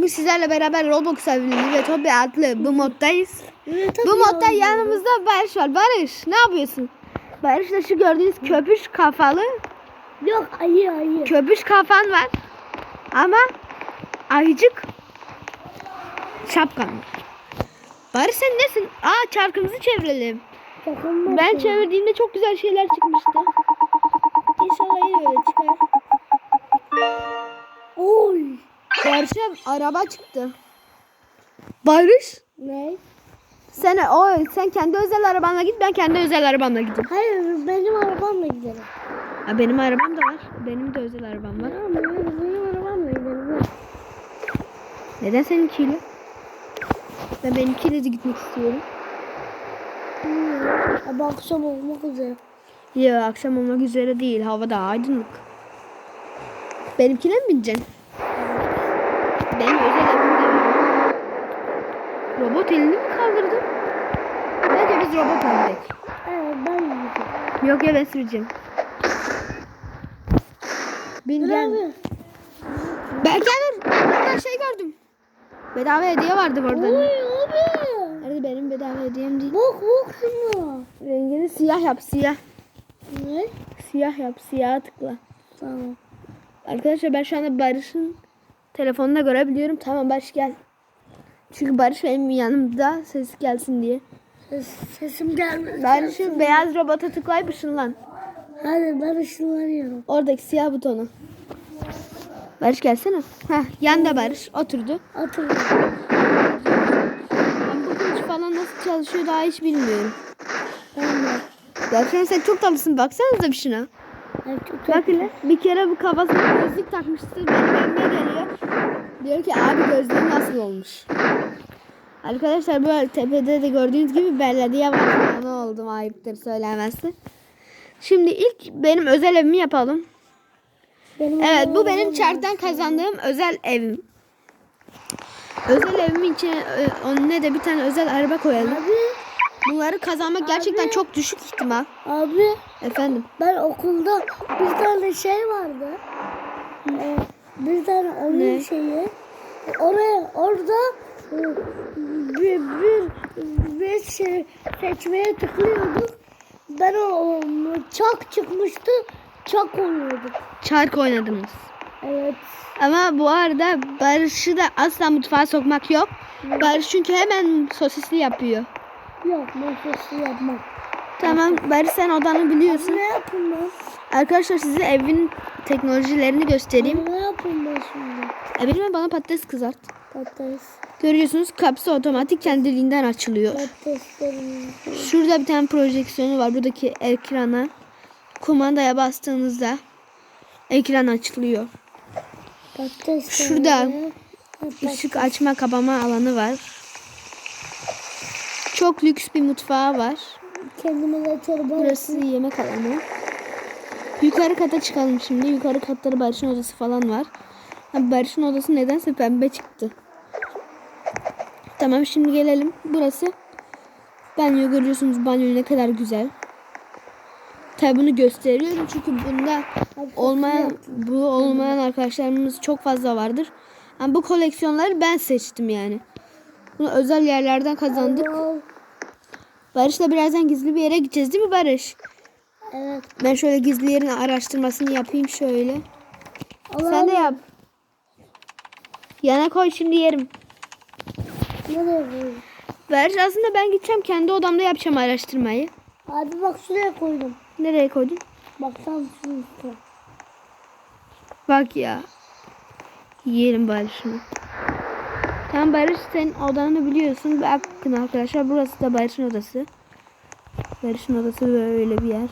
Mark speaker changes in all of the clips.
Speaker 1: Bugün sizlerle beraber Roblox evliliği ve Tobi adlı bu moddayız.
Speaker 2: Evet,
Speaker 1: Bu modda yanımızda Barış var. Barış ne yapıyorsun? Barış da şu gördüğünüz köpüş kafalı
Speaker 2: Yok ayı ayı.
Speaker 1: köpüş kafan var. Ama ayıcık şapkan. Barış sen nesin? Aa çarkımızı çevirelim.
Speaker 2: Sakın
Speaker 1: Ben çevirdiğimde çok güzel şeyler çıkmıştı. İnşallah yine öyle çıkar.
Speaker 2: Oy.
Speaker 1: Barış'a araba çıktı. Barış
Speaker 2: Ne?
Speaker 1: sen o sen kendi özel arabanla git ben kendi özel arabamla gideyim.
Speaker 2: Hayır benim arabamla gidelim.
Speaker 1: Ha, benim arabam da var. Benim de özel arabam var.
Speaker 2: Tamam benim, benim arabamla gidelim. Ver.
Speaker 1: Neden seninkiyle? Ben benimkiyle de gitmek istiyorum.
Speaker 2: Hmm. Ama akşam olmak üzere.
Speaker 1: Ya akşam olmak üzere değil. Hava daha aydınlık. Benimkine mi bineceksin? Benim özel evimde. Robot elini mi kaldırdın? Bence biz robot olduk.
Speaker 2: Evet ben gideceğim.
Speaker 1: Yok ya ben süreceğim. Bin
Speaker 2: Dur
Speaker 1: gel.
Speaker 2: abi.
Speaker 1: Belki alır. Ben şey gördüm. Bedava hediye vardı
Speaker 2: Oy
Speaker 1: orada.
Speaker 2: abi.
Speaker 1: Nerede benim bedava hediyem değil.
Speaker 2: Bak bak şunu.
Speaker 1: Rengini siyah yap siyah.
Speaker 2: Ne?
Speaker 1: Siyah yap siyah tıkla.
Speaker 2: Tamam.
Speaker 1: Arkadaşlar ben şu anda Barış'ın telefonunda görebiliyorum. Tamam Barış gel. Çünkü Barış benim yanımda ses gelsin diye.
Speaker 2: Ses, sesim gelmedi.
Speaker 1: Barış'ın beyaz robota tıklayıp ışınlan.
Speaker 2: Hadi ben ışınlanıyorum.
Speaker 1: Oradaki siyah butonu. Barış gelsene. Heh, yanda Barış oturdu.
Speaker 2: Atın.
Speaker 1: Ben bu kılıç falan nasıl çalışıyor daha hiç bilmiyorum.
Speaker 2: Tamam.
Speaker 1: Gerçekten sen çok tatlısın. Baksanıza bir şuna. Bak hele bir kere bu kafasına gözlük takmıştı. Benim evime geliyor. Diyor ki abi gözlüğün nasıl olmuş? Arkadaşlar böyle tepede de gördüğünüz gibi belediye başkanı oldum ayıptır söylemesi. Şimdi ilk benim özel evimi yapalım.
Speaker 2: Benim
Speaker 1: Evet bu benim çarktan kazandığım özel evim. Özel evimin içine e, önüne de bir tane özel araba koyalım.
Speaker 2: Abi,
Speaker 1: Bunları kazanmak gerçekten çok düşük ihtimal.
Speaker 2: abi
Speaker 1: Efendim.
Speaker 2: ben okulda bir tane şey vardı. Ee, bir tane oyun
Speaker 1: Ne?
Speaker 2: şeyi. Oraya orada bir, bir, bir şey seçmeye tıklıyorduk. Ben o, çak çıkmıştı. Çak oluyorduk.
Speaker 1: Çark oynadınız.
Speaker 2: Evet.
Speaker 1: Ama bu arada Barış'ı da asla mutfağa sokmak yok. Barış çünkü hemen sosisli yapıyor.
Speaker 2: Yok nefesli yapmak.
Speaker 1: Tamam Barış sen odanı biliyorsun.
Speaker 2: Ne yapayım ben?
Speaker 1: Arkadaşlar size evin teknolojilerini göstereyim.
Speaker 2: Ne yapayım ben şimdi?
Speaker 1: E bilmem bana patates kızart.
Speaker 2: Patates.
Speaker 1: Görüyorsunuz kapısı otomatik kendiliğinden açılıyor.
Speaker 2: Patateslerim.
Speaker 1: Şurada bir tane projeksiyonu var. Buradaki ekrana kumandaya bastığınızda ekran açılıyor.
Speaker 2: Patates.
Speaker 1: Şurada Işık açma kapama alanı var. Çok lüks bir mutfağı var.
Speaker 2: Kendime de çorba
Speaker 1: Burası yemek alanı. Yukarı kata çıkalım şimdi. Yukarı katları Barış'ın odası falan var. Barış'ın odası nedense pembe çıktı. Tamam şimdi gelelim. Burası banyo görüyorsunuz. Banyo ne kadar güzel. Tabi bunu gösteriyorum çünkü bunda olmayan bu olmayan arkadaşlarımız çok fazla vardır. Ama bu koleksiyonları ben seçtim yani. Bunu özel yerlerden kazandık. Barış'la birazdan gizli bir yere gideceğiz değil mi Barış?
Speaker 2: Evet.
Speaker 1: Ben şöyle gizli yerin araştırmasını yapayım şöyle.
Speaker 2: Allah
Speaker 1: Sen de yap. Yana koy şimdi yerim.
Speaker 2: Nereye?
Speaker 1: Barış aslında ben gideceğim kendi odamda yapacağım araştırmayı.
Speaker 2: Abi bak şuraya koydum.
Speaker 1: Nereye koydun?
Speaker 2: Bak tam şunun üstüne.
Speaker 1: Bak ya. Yiyelim Barış'ını. Tamam Barış senin odanı biliyorsun. Bakın arkadaşlar burası da Barış'ın odası. Barış'ın odası böyle bir yer.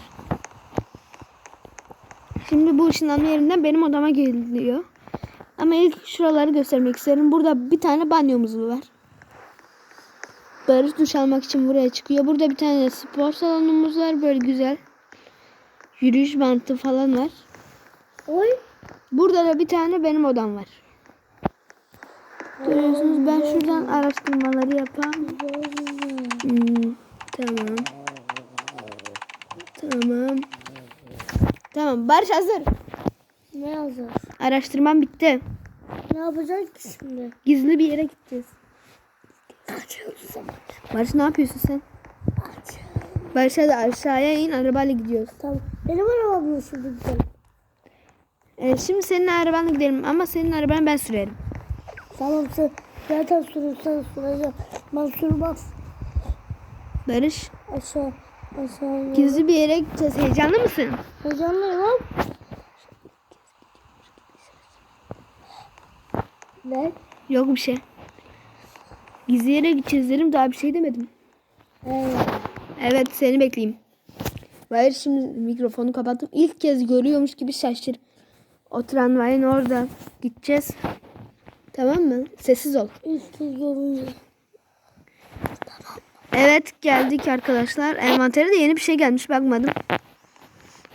Speaker 1: Şimdi bu ışınlanma yerinden benim odama geliyor. Ama ilk şuraları göstermek isterim. Burada bir tane banyomuz var. Barış duş almak için buraya çıkıyor. Burada bir tane spor salonumuz var. Böyle güzel. Yürüyüş bantı falan var.
Speaker 2: Oy.
Speaker 1: Burada da bir tane benim odam var. Görüyorsunuz ben şuradan araştırmaları yapayım. Hmm, tamam. Tamam. Tamam Barış hazır.
Speaker 2: Ne yazar?
Speaker 1: Araştırmam bitti.
Speaker 2: Ne yapacağız ki şimdi?
Speaker 1: Gizli bir yere gideceğiz.
Speaker 2: Zaman.
Speaker 1: Barış ne yapıyorsun sen?
Speaker 2: Kaç.
Speaker 1: Barış hadi aşağıya in arabayla gidiyoruz.
Speaker 2: Tamam. Benim arabamla şimdi gidelim.
Speaker 1: Ee, şimdi senin arabanla gidelim ama senin arabanı ben sürerim.
Speaker 2: Tamam sen zaten sürürsen süreceğim. Ben sürmem.
Speaker 1: Barış
Speaker 2: Aşağı. Aşağı.
Speaker 1: gizli bir yere gideceğiz. Heyecanlı mısın?
Speaker 2: Heyecanlıyım lan. Ne?
Speaker 1: Yok bir şey. Gizli yere gideceğiz dedim daha bir şey demedim.
Speaker 2: Evet.
Speaker 1: Evet seni bekleyeyim. Barış şimdi mikrofonu kapattım. İlk kez görüyormuş gibi şaşır. O tramvayın orada gideceğiz. Tamam mı? Sessiz ol.
Speaker 2: İlk kez görünce.
Speaker 1: Evet geldik arkadaşlar. Envantere de yeni bir şey gelmiş bakmadım.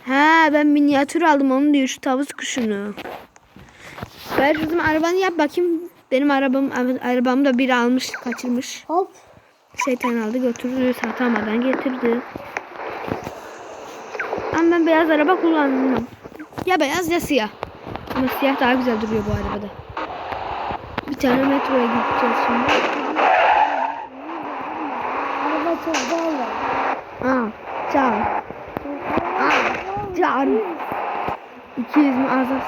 Speaker 1: Ha ben minyatür aldım onu diyor şu tavus kuşunu. Ver kızım arabanı yap bakayım. Benim arabam arabamı da biri almış kaçırmış.
Speaker 2: Hop.
Speaker 1: Şeytan aldı götürdü satamadan getirdi. Ama ben beyaz araba kullanmam. Ya beyaz ya siyah. Ama siyah daha güzel duruyor bu arabada. Bir tane metroya gideceğiz şimdi.
Speaker 2: Çok bağlı.
Speaker 1: Aa, çağır. Aa, çağır. 200 mü az az.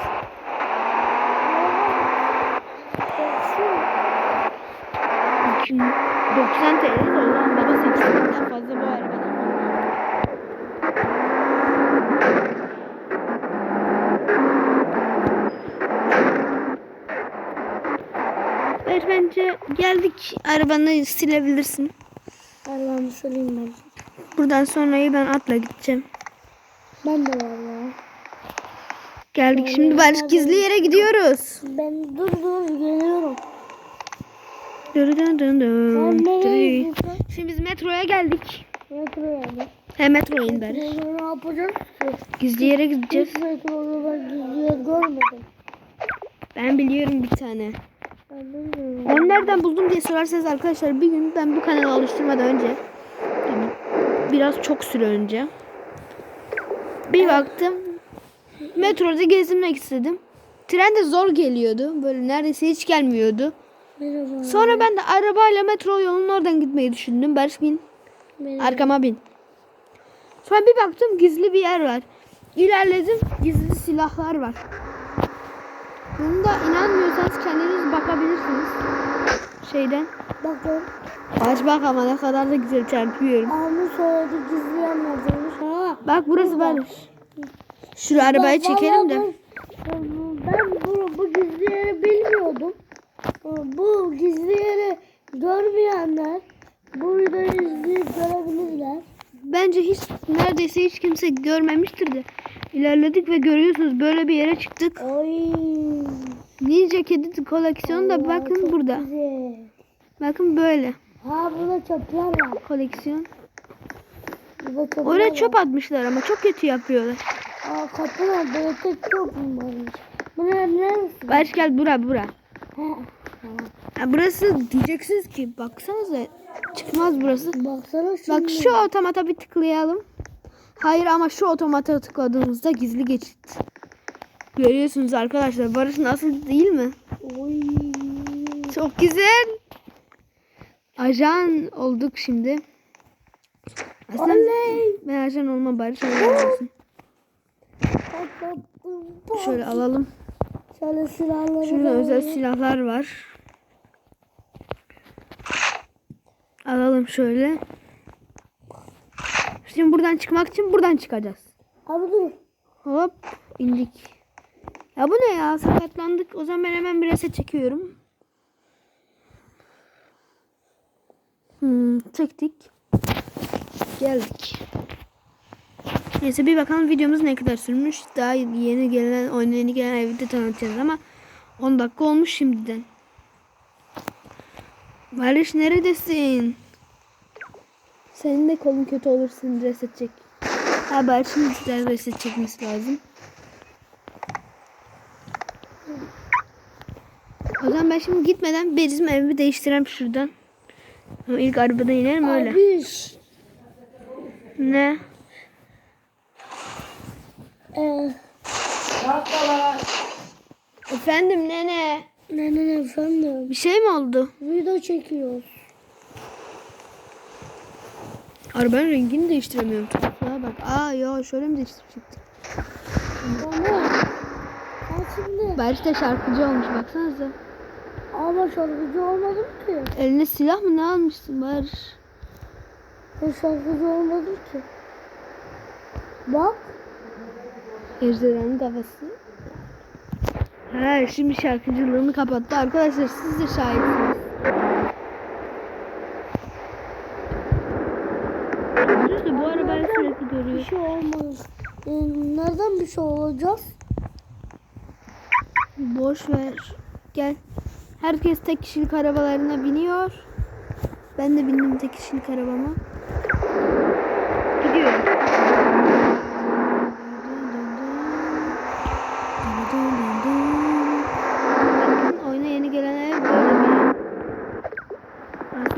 Speaker 1: İki- 90 TL de olan baba 80'den fazla bu arabadan. Evet bence geldik. Arabanı silebilirsin.
Speaker 2: Allah'ını söyleyeyim ben.
Speaker 1: Buradan sonrayı ben atla gideceğim.
Speaker 2: Ben de var ya.
Speaker 1: Geldik şimdi Barış gizli yere gidiyoruz.
Speaker 2: Ben dur dur geliyorum. Sen nereye
Speaker 1: Three.
Speaker 2: gidiyorsun?
Speaker 1: Şimdi biz metroya geldik.
Speaker 2: Metroya mı?
Speaker 1: He metro in Barış.
Speaker 2: Ne yapacağız?
Speaker 1: Gizli yere gideceğiz.
Speaker 2: Hiç metroda ben gizliye görmedim.
Speaker 1: Ben biliyorum bir tane. Onu nereden buldum diye sorarsanız arkadaşlar bir gün ben bu kanalı oluşturmadan önce yani biraz çok süre önce bir baktım metroda gezinmek istedim. Tren de zor geliyordu. Böyle neredeyse hiç gelmiyordu.
Speaker 2: Merhaba.
Speaker 1: Sonra ben de arabayla metro yolunun oradan gitmeyi düşündüm. Barış bin.
Speaker 2: Merhaba.
Speaker 1: Arkama bin. Sonra bir baktım gizli bir yer var. İlerledim gizli silahlar var. Bunda inanmıyorsanız kendiniz bakabilirsiniz. Şeyden.
Speaker 2: Bakın.
Speaker 1: Aç bak ama ne kadar da güzel çarpıyorum.
Speaker 2: Ahmet söyledi gizleyen neredeymiş. Ha.
Speaker 1: Bak burası Barış. Şu arabayı çekelim de.
Speaker 2: Ben, ben bu, bu gizli yeri bilmiyordum. Bu gizli yeri görmeyenler bu videoyu izleyip görebilirler.
Speaker 1: Bence hiç neredeyse hiç kimse görmemiştir de. İlerledik ve görüyorsunuz böyle bir yere çıktık.
Speaker 2: Oy.
Speaker 1: Ninja kedi koleksiyonu da bakın burada.
Speaker 2: Güzel.
Speaker 1: Bakın böyle
Speaker 2: Ha burada çöpler var.
Speaker 1: koleksiyon.
Speaker 2: Burada çöpler
Speaker 1: Oraya
Speaker 2: var.
Speaker 1: çöp atmışlar ama çok kötü yapıyorlar.
Speaker 2: Aa kapı var. Böyle tek çöp varmış? Bu ne neresi?
Speaker 1: Barış gel bura bura.
Speaker 2: Ha.
Speaker 1: Burası diyeceksiniz ki baksanıza çıkmaz burası.
Speaker 2: Baksana şimdi.
Speaker 1: Bak şu otomata bir tıklayalım. Hayır ama şu otomata tıkladığımızda gizli geçit. Görüyorsunuz arkadaşlar Barış nasıl değil mi?
Speaker 2: Oy.
Speaker 1: Çok güzel. Ajan olduk şimdi. Aslında
Speaker 2: Oley.
Speaker 1: ben ajan olmam Barış. Şöyle alalım.
Speaker 2: Şöyle silahları
Speaker 1: Şurada
Speaker 2: da
Speaker 1: özel silahlar var. Alalım şöyle. Şimdi buradan çıkmak için buradan çıkacağız.
Speaker 2: Abi dur.
Speaker 1: Hop indik. Ya bu ne ya sakatlandık. O zaman ben hemen bir reset çekiyorum. Hmm, çektik. Geldik. Neyse bir bakalım videomuz ne kadar sürmüş. Daha yeni gelen, yeni gelen evi de tanıtacağız ama 10 dakika olmuş şimdiden. Barış neredesin? Senin de kolun kötü olursun reset çek. Ha Barış'ın bizden reset çekmesi lazım. O zaman ben şimdi gitmeden bizim evimi değiştireyim şuradan. Ama ilk arabadan inelim öyle.
Speaker 2: Abi.
Speaker 1: Ne?
Speaker 2: Ee,
Speaker 1: Efendim nene.
Speaker 2: Ne ne ne efendim.
Speaker 1: Bir şey mi oldu?
Speaker 2: Video çekiyoruz.
Speaker 1: Arabanın rengini değiştiremiyorum. Tuhaflığa bak. Aa yo şöyle mi değiştirecektim?
Speaker 2: Ben şimdi
Speaker 1: Barış da şarkıcı olmuş baksanıza.
Speaker 2: ama şarkıcı olmadım ki.
Speaker 1: Eline silah mı ne almışsın Barış?
Speaker 2: Ben şarkıcı olmadım ki. Bak.
Speaker 1: Ejderhanın kafası. Ha şimdi şarkıcılığını kapattı. Arkadaşlar siz de şahitsiniz. Barış da bu arabayı sürekli
Speaker 2: Bir şey olmaz. Ee, nereden bir şey olacağız?
Speaker 1: Boş ver. Gel. Herkes tek kişilik arabalarına biniyor. Ben de bindim tek kişilik arabama. Gidiyorum. Bakın yeni gelenler böyle bir.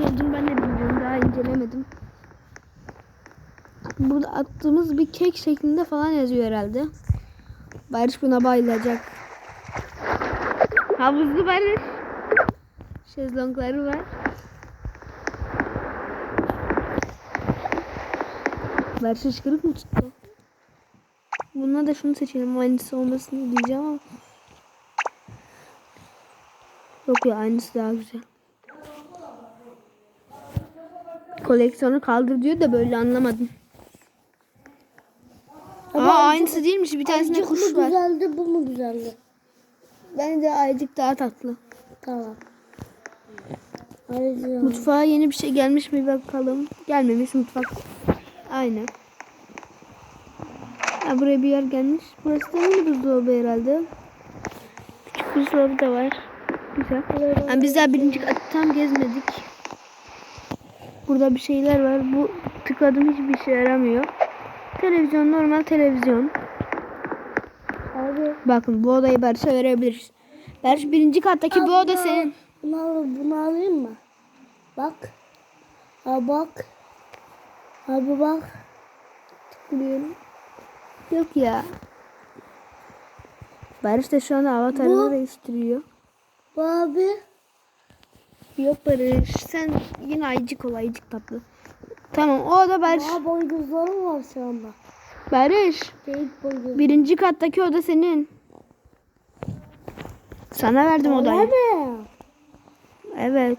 Speaker 1: Olduğunu ben de bilmiyorum. Daha incelemedim. Burada attığımız bir kek şeklinde falan yazıyor herhalde. Barış buna bayılacak. Havuzlu Barış. Şezlongları var. Barış hıçkırık mı tuttu? Buna da şunu seçelim. Aynısı olmasını diyeceğim ama. Yok ya aynısı daha güzel. Koleksiyonu kaldır diyor da böyle anlamadım. Aa değilmiş. Bir tanesinde
Speaker 2: Ayıcık
Speaker 1: kuş
Speaker 2: mı
Speaker 1: var.
Speaker 2: güzeldi bu mu güzeldi?
Speaker 1: Bence ayıcık daha tatlı.
Speaker 2: Tamam. Ayıcık.
Speaker 1: Mutfağa yeni bir şey gelmiş mi bakalım. Gelmemiş mutfak. Aynen. Ha, buraya bir yer gelmiş. Burası da yeni buzdolabı herhalde. Küçük buzdolabı da var. Güzel. Ha, biz daha birinci katı tam gezmedik. Burada bir şeyler var. Bu tıkladım hiçbir işe yaramıyor. Televizyon normal televizyon.
Speaker 2: Abi
Speaker 1: Bakın bu odayı Barış'a verebiliriz. Barış birinci kattaki bu oda senin.
Speaker 2: bunu, al, bunu alayım mı? Bak. Ha bak. Abi bak.
Speaker 1: Tıklıyorum. Yok ya. Barış da şu anda avatarını
Speaker 2: Bu-
Speaker 1: değiştiriyor.
Speaker 2: Bu abi.
Speaker 1: Yok Barış sen yine ayıcık ol ayıcık tatlı. Tamam o da Barış.
Speaker 2: Aa boynuzlarım var şu anda.
Speaker 1: Barış birinci kattaki oda senin. Sana verdim odayı.
Speaker 2: Abi.
Speaker 1: Evet.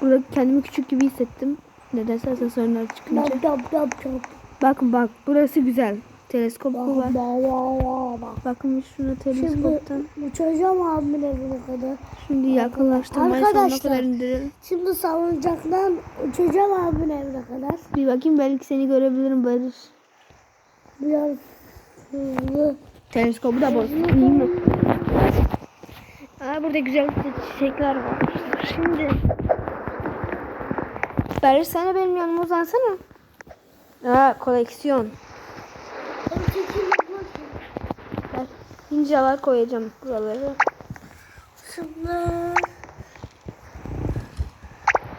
Speaker 1: Burada kendimi küçük gibi hissettim. Nedense asansörler çıkınca.
Speaker 2: Dap dap dap dap.
Speaker 1: Bakın bak burası güzel. Teleskop bu var.
Speaker 2: Bak bak bak bak.
Speaker 1: Bakın şuna
Speaker 2: Şimdi
Speaker 1: teleskoptan.
Speaker 2: uçacağım abimin evine kadar.
Speaker 1: Şimdi yakınlaştırmayı sonuna kadar indirelim.
Speaker 2: Şimdi salıncaktan uçacağım abimin evine kadar.
Speaker 1: Bir bakayım belki seni görebilirim Barış.
Speaker 2: Biraz hızlı.
Speaker 1: Teleskobu da boz. İyi mi? Aa, burada güzel çiçekler var. Şimdi Barış sen de benim yanıma uzansana. Aa koleksiyon. Ver. Ninjalar koyacağım buraları.
Speaker 2: Şimdi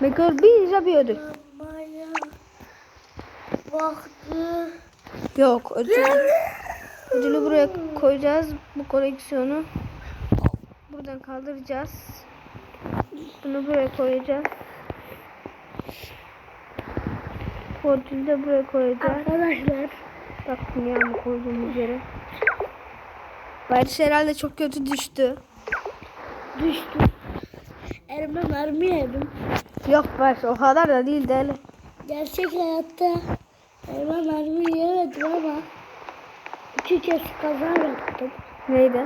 Speaker 1: Bekar bir ninja bir ödül.
Speaker 2: Vakti.
Speaker 1: Yok ödül. Ödülü buraya koyacağız. Bu koleksiyonu. Buradan kaldıracağız. Bunu buraya koyacağız. Bu ödülü de buraya koyacağız.
Speaker 2: Arkadaşlar
Speaker 1: Bak dünyamı koyduğumuz yere. Barış herhalde çok kötü düştü.
Speaker 2: düştüm. Elime mermi yedim.
Speaker 1: Yok Barış o kadar da değil deli.
Speaker 2: Gerçek hayatta elime mermi yemedim ama iki kez kaza yaptım.
Speaker 1: Neydi?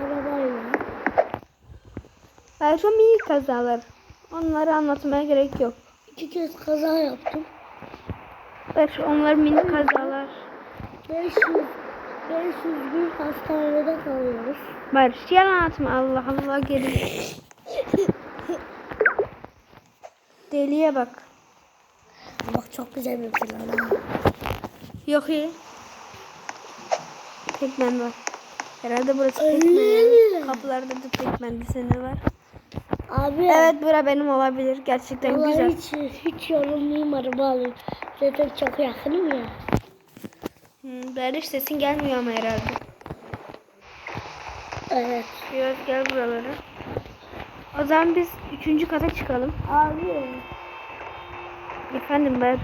Speaker 2: Arabayla.
Speaker 1: Barış o minik kazalar. Onları anlatmaya gerek yok.
Speaker 2: İki kez kaza yaptım.
Speaker 1: Barış onlar minik kazalar.
Speaker 2: 500 500 gün hastanede kalıyoruz.
Speaker 1: Barış yalan atma Allah Allah geri. Deliye bak.
Speaker 2: Çok güzel bir plan.
Speaker 1: Yok iyi. Pac-Man var. Herhalde burası
Speaker 2: mi?
Speaker 1: Kapılarda da Pac-Man deseni var.
Speaker 2: Abi
Speaker 1: Evet bura benim olabilir. Gerçekten
Speaker 2: vallahi
Speaker 1: güzel.
Speaker 2: hiç, hiç yorulmayayım araba alayım. Zaten çok yakınım ya.
Speaker 1: Hmm, Barış sesin gelmiyor ama herhalde.
Speaker 2: Evet.
Speaker 1: Biraz gel buralara. O zaman biz üçüncü kata çıkalım.
Speaker 2: Abi.
Speaker 1: Efendim Barış.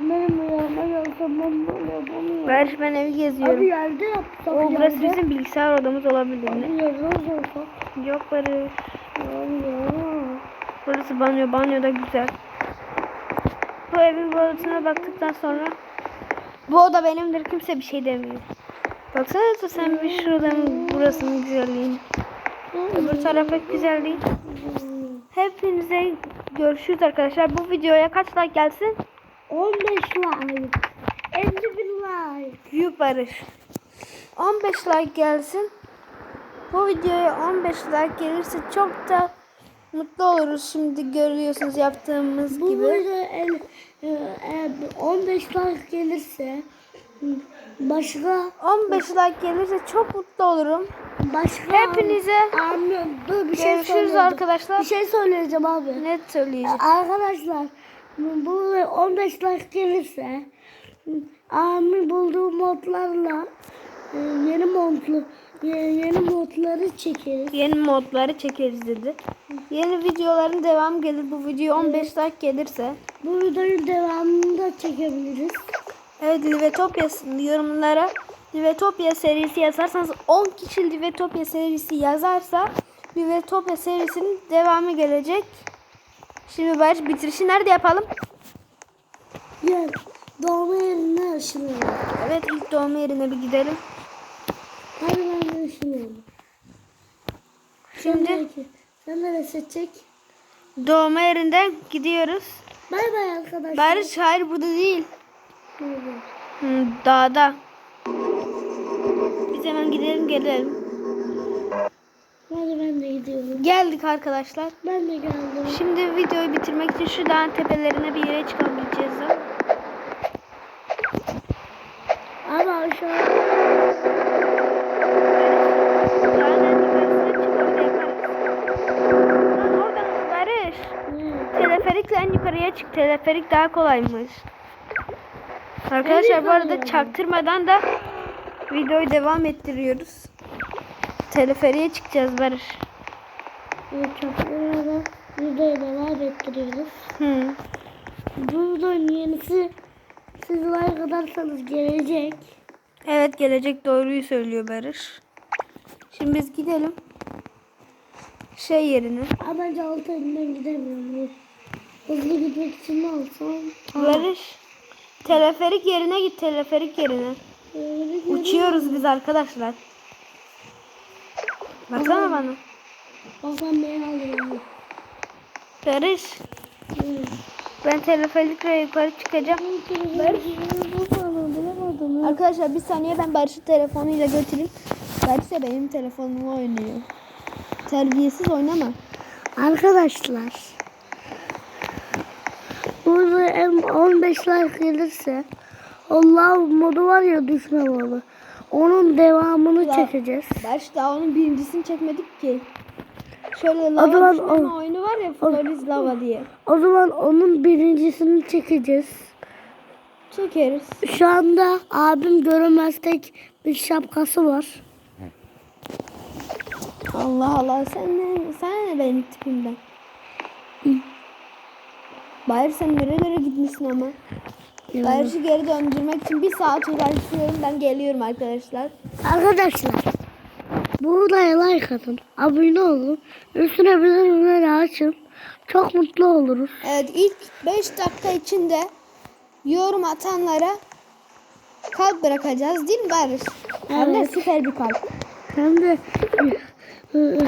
Speaker 2: Benim gelsem ben böyle yapamıyorum.
Speaker 1: Barış ben evi
Speaker 2: Abi
Speaker 1: geziyorum.
Speaker 2: yerde yapsak
Speaker 1: O burası
Speaker 2: yerde.
Speaker 1: bizim bilgisayar odamız olabilir mi?
Speaker 2: Abi yerde olsak.
Speaker 1: Yok Barış.
Speaker 2: Abi ya.
Speaker 1: Burası banyo. Banyo da güzel. Bu evin odasına baktıktan sonra bu oda benimdir. Kimse bir şey demiyor. Baksana sen bir şuradan burasının güzelliğini. Öbür taraf pek güzel değil. Hepinize görüşürüz arkadaşlar. Bu videoya kaç like gelsin?
Speaker 2: 15 like. 50 bin like.
Speaker 1: Yuh Barış. 15 like gelsin. Bu videoya 15 like gelirse çok da mutlu oluruz. Şimdi görüyorsunuz yaptığımız
Speaker 2: Bu
Speaker 1: gibi.
Speaker 2: e, eğer 15 like gelirse başka
Speaker 1: 15 like gelirse çok mutlu olurum.
Speaker 2: başka
Speaker 1: Hepinize
Speaker 2: Anlıyorum. Dur bir şey
Speaker 1: görüşürüz arkadaşlar.
Speaker 2: Bir şey söyleyeceğim abi.
Speaker 1: Net söyleyeceğim.
Speaker 2: Arkadaşlar bu 15 like gelirse Ami bulduğu modlarla e, yeni modlu ye- yeni modları çekeriz.
Speaker 1: Yeni modları çekeriz dedi. Yeni videoların devamı gelir. Bu video 15 like gelirse.
Speaker 2: Bu videonun devamını da çekebiliriz.
Speaker 1: Evet Livetopya yorumlara Livetopya serisi yazarsanız 10 kişi Livetopya serisi yazarsa Livetopya serisinin devamı gelecek. Şimdi Barış bitirişi nerede yapalım?
Speaker 2: Gel doğma yerine ışınlayalım.
Speaker 1: Evet ilk doğum yerine bir gidelim.
Speaker 2: Hadi ben de ışınlayalım.
Speaker 1: Şimdi
Speaker 2: Sen, sen nereye seçecek?
Speaker 1: doğma yerinden gidiyoruz.
Speaker 2: Bay bay arkadaşlar.
Speaker 1: Barış hayır burada değil. Hı, dağda. Biz hemen gidelim gelelim.
Speaker 2: Hadi ben de gidiyorum.
Speaker 1: Geldik arkadaşlar.
Speaker 2: Ben de geldim.
Speaker 1: Şimdi videoyu bitirmek için şu dağın tepelerine bir yere çıkalım gideceğiz.
Speaker 2: Ama
Speaker 1: Barış. Teleferikle en yukarıya çık. Teleferik daha kolaymış. Arkadaşlar bu arada çaktırmadan da videoyu devam ettiriyoruz. Teleferiğe çıkacağız Barış.
Speaker 2: uçaklara da videoyu devam ettiriyoruz.
Speaker 1: Hı.
Speaker 2: Bu videonun yenisi siz like atarsanız gelecek.
Speaker 1: Evet gelecek doğruyu söylüyor Barış. Şimdi biz gidelim. Şey yerine.
Speaker 2: Ama bence altı elinden gidemiyorum. Hızlı gitmek için ne alsam?
Speaker 1: Barış. Teleferik yerine git teleferik yerine. Uçuyoruz biz arkadaşlar. Baksana bana.
Speaker 2: Bak ben alıyorum.
Speaker 1: Barış. Ben teleferikle yukarı çıkacağım.
Speaker 2: Bulamadım.
Speaker 1: Arkadaşlar bir saniye ben Barış'ı telefonuyla götüreyim. Barış da benim telefonumla oynuyor. Terbiyesiz oynama.
Speaker 2: Arkadaşlar. Burada en 15 like gelirse Allah modu var ya düşme modu. Onun devamını
Speaker 1: Ya.
Speaker 2: çekeceğiz.
Speaker 1: Barış daha onun birincisini çekmedik ki. Şöyle
Speaker 2: O zaman o-
Speaker 1: oyunu var ya Floriz Lava diye.
Speaker 2: O zaman onun birincisini çekeceğiz.
Speaker 1: Çekeriz.
Speaker 2: Şu anda abim görünmeztek bir şapkası var.
Speaker 1: Allah Allah sen ne, sen ne benim tipimden. Bayır sen nerelere gitmişsin ama. Bayır'ı geri döndürmek için bir saat uğraşıyorum ben geliyorum arkadaşlar.
Speaker 2: Arkadaşlar burada like atın, abone olun, üstüne bildirimleri açın. Çok mutlu oluruz.
Speaker 1: Evet ilk 5 dakika içinde yorum atanlara kalp bırakacağız değil mi Barış? Hem de
Speaker 2: Evet.
Speaker 1: süper bir kalp.
Speaker 2: Hem de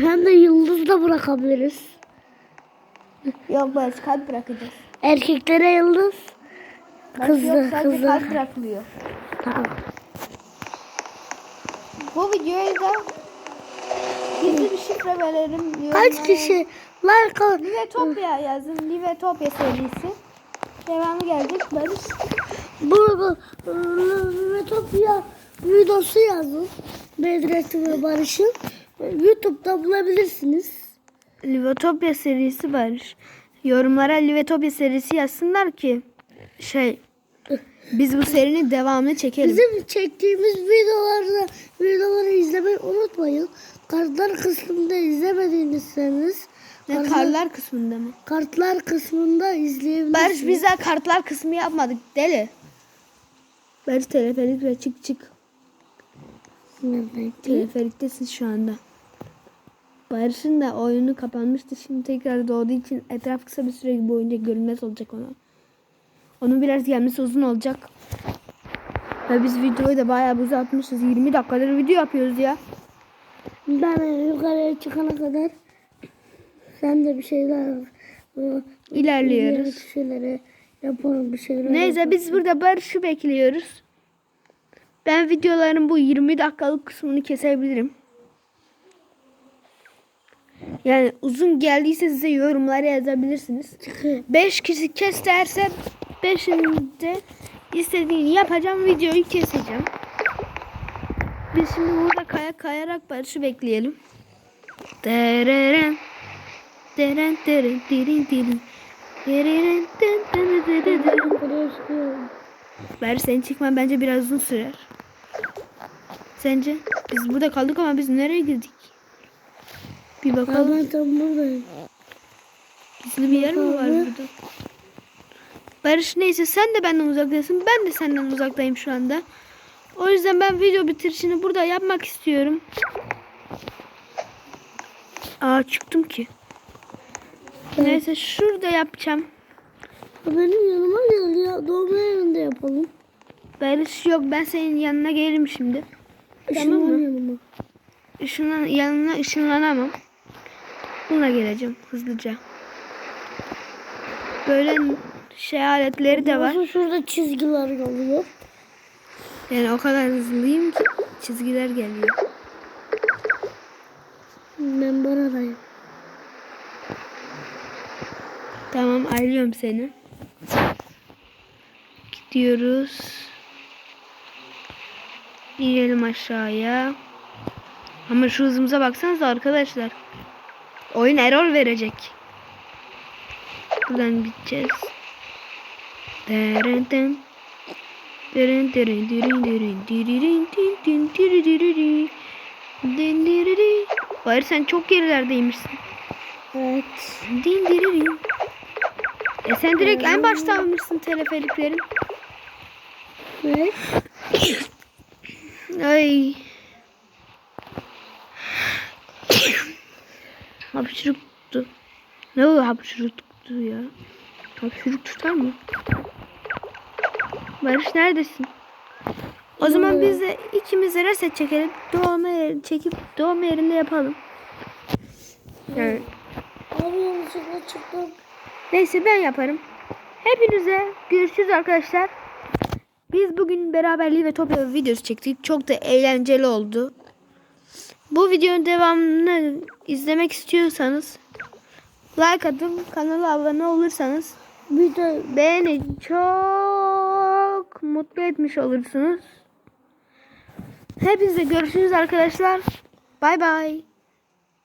Speaker 2: hem de yıldız da bırakabiliriz.
Speaker 1: Yok Barış kalp bırakacağız.
Speaker 2: Erkeklere yıldız, kızı.
Speaker 1: kalp bırakılıyor.
Speaker 2: tamam.
Speaker 1: Bu videoya da gizli bir şifre verelim.
Speaker 2: Kaç
Speaker 1: yorumlara.
Speaker 2: kişi like at-
Speaker 1: Livetopya yazın. Livetopya serisi. Devamı gelecek Barış.
Speaker 2: Burada Metopya videosu yazın. Bedrettin ve Barış'ın. YouTube'da bulabilirsiniz.
Speaker 1: Livetopya serisi Barış. Yorumlara Livetopya serisi yazsınlar ki şey Biz bu serinin devamını çekelim.
Speaker 2: Bizim çektiğimiz videolarda videoları izlemeyi unutmayın. Kartlar kısmında izlemediyseniz
Speaker 1: Ne
Speaker 2: kartlar,
Speaker 1: karlar kısmında mı?
Speaker 2: kartlar kısmında izleyebilirsiniz.
Speaker 1: Barış biz daha kartlar kısmı yapmadık deli. Barış teleferik ve çık çık. Teleferiktesin şu anda. Barış'ın da oyunu kapanmıştı. Şimdi tekrar doğduğu için etraf kısa bir süre boyunca görünmez olacak ona. Onun biraz gelmesi uzun olacak. Ve biz videoyu da bayağı uzatmışız. 20 dakikadır video yapıyoruz ya.
Speaker 2: Ben yukarıya çıkana kadar sen de bir şeyler
Speaker 1: İlerliyoruz.
Speaker 2: Bir şeyleri yapalım bir şeyler.
Speaker 1: Neyse biz burada Barış'ı bekliyoruz. Ben videoların bu 20 dakikalık kısmını kesebilirim. Yani uzun geldiyse size yorumlara yazabilirsiniz. 5 kişi kes derse 5'inde istediğini yapacağım videoyu keseceğim. Biz şimdi burada kaya kayarak Barış'ı bekleyelim. Dereren. Deren deren dirin dirin. Dereren den den den den den. Senin çıkman bence biraz uzun sürer. Sence? Biz burada kaldık ama biz nereye girdik? Bir bakalım.
Speaker 2: Ben tam buradayım.
Speaker 1: Gizli bir yer mi var burada? Barış neyse sen de benden uzaktasın. Ben de senden uzaktayım şu anda. O yüzden ben video bitirişini burada yapmak istiyorum. Aa çıktım ki. Neyse şurada yapacağım.
Speaker 2: Benim yanıma gel ya. Doğum yerinde yapalım.
Speaker 1: Barış yok ben senin yanına gelirim şimdi. Tamam mı?
Speaker 2: yanıma.
Speaker 1: Işınlan, yanına ışınlanamam. Bununla geleceğim hızlıca. Böyle şey aletleri de var.
Speaker 2: Şurada çizgiler oluyor.
Speaker 1: Yani o kadar hızlıyım ki çizgiler geliyor.
Speaker 2: Ben buradayım.
Speaker 1: Tamam ayrılıyorum seni. Gidiyoruz. İnelim aşağıya. Ama şu hızımıza baksanıza arkadaşlar. Oyun error verecek. Buradan gideceğiz. Deren den. Deren deren deren deren diririn diri di. Din diri di. Hayır sen çok gerilerdeymişsin.
Speaker 2: Evet.
Speaker 1: Din diri din. E sen direkt en başta almışsın teleferiklerin.
Speaker 2: Evet.
Speaker 1: Ay. Hapşırık tuttu. Ne oldu hapşırık tuttu ya? Hapşırık tutar mı? Barış neredesin? O zaman biz de ikimiz de reset çekelim. Doğma yeri çekip doğma yerinde yapalım. Yani
Speaker 2: Abi yanlışlıkla çıktım.
Speaker 1: Neyse ben yaparım. Hepinize görüşürüz arkadaşlar. Biz bugün beraberliği ve topla videosu çektik. Çok da eğlenceli oldu. Bu videonun devamını izlemek istiyorsanız like atıp kanala abone olursanız
Speaker 2: Bir de
Speaker 1: beni çok mutlu etmiş olursunuz. Hepinize görüşürüz arkadaşlar. Bay bay.